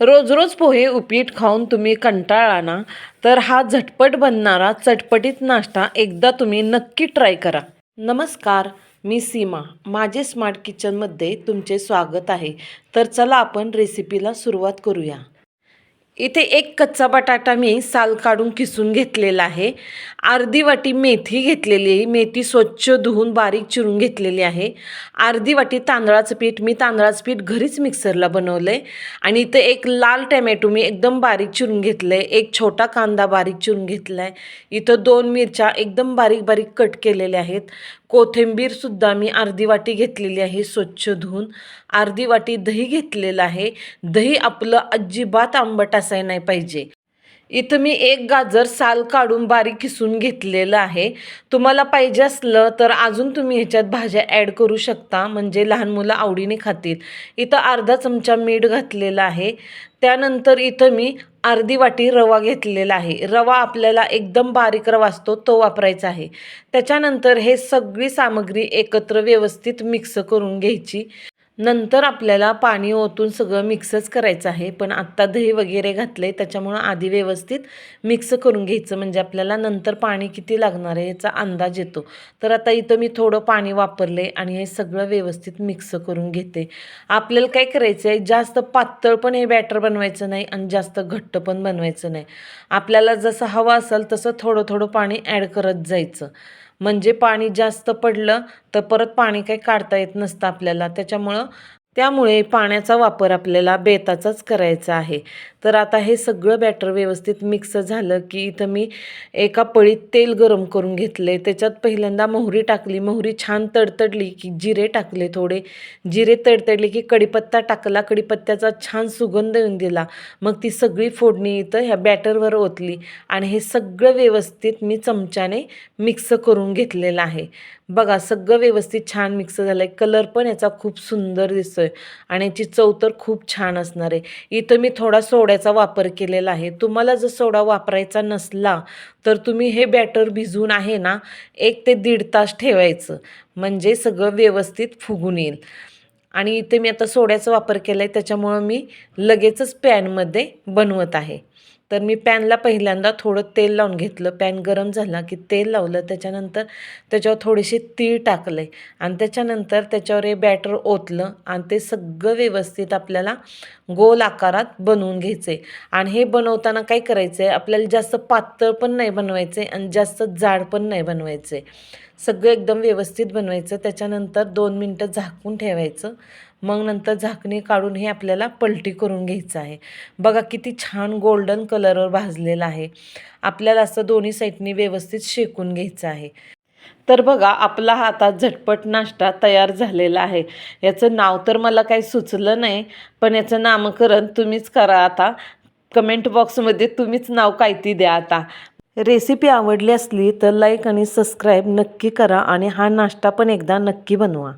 रोज रोज पोहे उपीट खाऊन तुम्ही कंटाळा ना? तर हा झटपट बनणारा चटपटीत नाश्ता एकदा तुम्ही नक्की ट्राय करा. नमस्कार मी सीमा. माझे स्मार्ट किचनमध्ये तुमचे स्वागत आहे. तर चला आपण रेसिपीला सुरुवात करूया. इथे एक कच्चा बटाटा मी साल काढून किसून घेतलेला आहे. अर्धी वाटी मेथी घेतलेली आहे. मेथी स्वच्छ धुवून बारीक चिरून घेतलेली आहे. अर्धी वाटी तांदळाचं पीठ मी तांदळाचं पीठ घरीच मिक्सरला बनवलं आहे आणि इथं एक लाल टमॅटो मी एकदम बारीक चिरून घेतलं आहे एक छोटा कांदा बारीक चिरून घेतला आहे इथं दोन मिरच्या एकदम बारीक बारीक कट केलेल्या आहेत. कोथिंबीरसुद्धा मी अर्धी वाटी घेतलेली आहे स्वच्छ धुवून. अर्धी वाटी दही घेतलेलं आहे. दही आपलं अजिबात आंबट असाय नाही पाहिजे. इथं मी एक गाजर साल काढून बारीक किसून घेतलेलं आहे. तुम्हाला पाहिजे असलं तर अजून तुम्ही ह्याच्यात भाज्या ॲड करू शकता म्हणजे लहान मुलं आवडीने खातील. इथं अर्धा चमचा मीठ घातलेला आहे. त्यानंतर इथं मी अर्धी वाटी रवा घेतलेला आहे. रवा आपल्याला एकदम बारीक रवा असतो तो वापरायचा आहे. त्याच्यानंतर हे सगळी सामग्री एकत्र व्यवस्थित मिक्स करून घ्यायची. नंतर आपल्याला पाणी ओतून सगळं मिक्सच करायचं आहे. पण आत्ता दही वगैरे घातलं आहे त्याच्यामुळं आधी व्यवस्थित मिक्स करून घ्यायचं. म्हणजे आपल्याला नंतर पाणी किती लागणार आहे याचा अंदाज येतो. तर आता इथं मी थोडं पाणी वापरले आणि हे सगळं व्यवस्थित मिक्स करून घेते. आपल्याला काय करायचं आहे जास्त पातळ पण हे बॅटर बनवायचं नाही आणि जास्त घट्ट पण बनवायचं नाही. आपल्याला जसं हवं असेल तसं थोडं थोडं पाणी ॲड करत जायचं. म्हणजे पाणी जास्त पडलं तर परत पाणी काही काढता येत नसतं आपल्याला. त्याच्यामुळं त्यामुळे पाण्याचा वापर आपल्याला बेताचाच करायचा आहे. तर आता हे सगळं बॅटर व्यवस्थित मिक्स झालं की इथं मी एका पळीत तेल गरम करून घेतले त्याच्यात पहिल्यांदा मोहरी टाकली. मोहरी छान तडतडली की जिरे टाकले थोडे. जिरे तडतडले की कडीपत्ता टाकला. कडीपत्त्याचा छान सुगंध येऊन दिला. मग ती सगळी फोडणी इथं ह्या बॅटरवर ओतली. आणि हे सगळं व्यवस्थित मी चमच्याने मिक्स करून घेतलेलं आहे. बघा सगळं व्यवस्थित छान मिक्स झालं आहे कलर पण याचा खूप सुंदर दिसतो आहे आणि याची चव तर खूप छान असणार आहे. इथं मी थोडा सोड्याचा वापर केलेला आहे. तुम्हाला जर सोडा वापरायचा नसला तर तुम्ही हे बॅटर भिजून आहे ना एक ते दीड तास ठेवायचं. म्हणजे सगळं व्यवस्थित फुगून येईल. आणि इथे मी आता सोड्याचा वापर केला आहे त्याच्यामुळं मी लगेचच पॅनमध्ये बनवत आहे. तर मी पॅनला पहिल्यांदा थोडं तेल लावून घेतलं. पॅन गरम झाला की तेल लावलं. त्याच्यानंतर त्याच्यावर थोडीशी तीळ टाकले आणि त्याच्यानंतर त्याच्यावर हे बॅटर ओतलं आणि ते सगळं व्यवस्थित आपल्याला गोल आकारात बनवून घ्यायचे आणि हे बनवताना काय करायचं आहे आपल्याला जास्त पातळ पण नाही बनवायचे आणि जास्त जाड पण नाही बनवायचे सगळं एकदम व्यवस्थित बनवायचं. त्याच्यानंतर दोन मिनटं झाकून ठेवायचं. मग नंतर झाकणी काढून हे आपल्याला पलटी करून घ्यायचं आहे. बघा किती छान गोल्डन कलरवर भाजलेलं आहे. आपल्याला असं दोन्ही साईडनी व्यवस्थित शेकून घ्यायचं आहे. तर बघा आपला हा आता झटपट नाश्ता तयार झालेला आहे. याचं नाव तर मला काही सुचलं नाही पण याचं नामकरण तुम्हीच करा आता. कमेंट बॉक्समध्ये तुम्हीच नाव काय ती द्या आता. रेसिपी आवडली असली तर लाईक आणि सबस्क्राईब नक्की करा आणि हा नाश्ता पण एकदा नक्की बनवा.